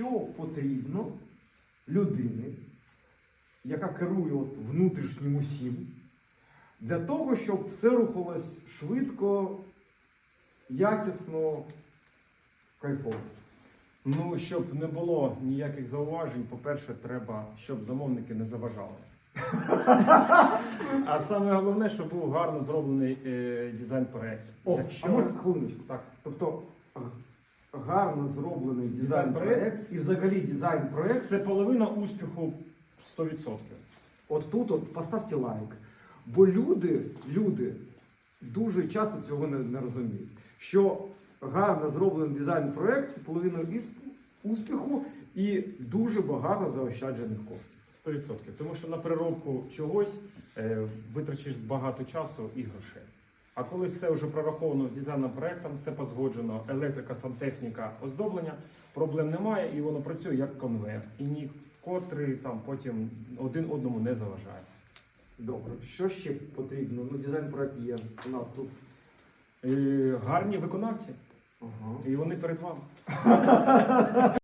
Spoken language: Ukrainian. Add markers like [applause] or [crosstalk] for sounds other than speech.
що потрібно людині, яка керує от внутрішнім усім, для того, щоб все рухалось швидко, якісно, кайфово. Ну, щоб не було ніяких зауважень, по-перше, треба, щоб замовники не заважали. [laughs] а саме головне, щоб був гарно зроблений е, дизайн проєкту. О, а можна хвилиночку? Так. Тобто гарно зроблений дизайн Дизайн-проект. і взагалі дизайн проект. Це половина успіху 100%. От тут от поставте лайк. Бо люди, люди дуже часто цього не, не розуміють. Що гарно зроблений дизайн проект це половина успіху і дуже багато заощаджених коштів. 100%. Тому що на переробку чогось е, витрачиш багато часу і грошей. А коли все вже прораховано дизайном проектом, все позгоджено, електрика, сантехніка, оздоблення, проблем немає і воно працює як конвейер. І нікотрий там потім один одному не заважає. Добре, що ще потрібно? Ну, дизайн проект є у нас тут. Е, гарні виконавці, Ага. і вони перед вами. [laughs]